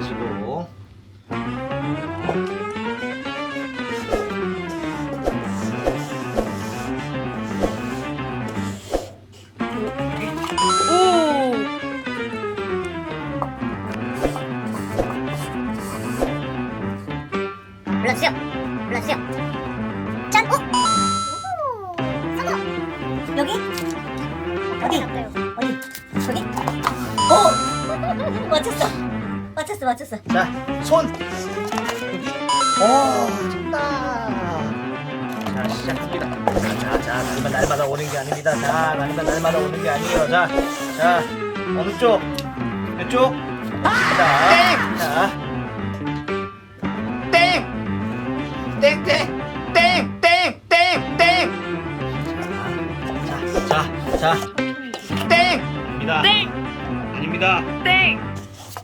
드시고 오! 불러주세요. 여기? 어디? 어디? 네. 맞췄어. 맞췄어, 맞췄어. 자, 손. 여기. 오, 정답. 자, 시작합니다. 자, 자, 날마다, 날마다 오는 게 아닙니다. 자, 날마다, 날마다 오는 게 아니에요. 자, 자, 어느 쪽? 이쪽? 자, 자. 땡! 땡, 땡! 땡! 땡! 땡! 땡! 자, 자, 자. 땡! 입니다. 땡! 아닙니다. 땡!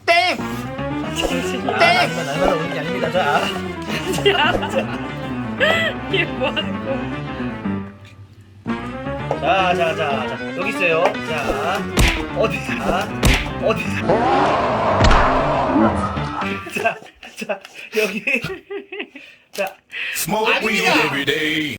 땡! 정신아. 땡! 날마다, 날마다 오는 게 아닙니다. 자. 이게 뭐 하는 거? 자, 자, 자, 자, 여기 있어요. 자, 어디가? 어디가? 자, 자, 여기. 자, Smoke weed 아닙니다. every day.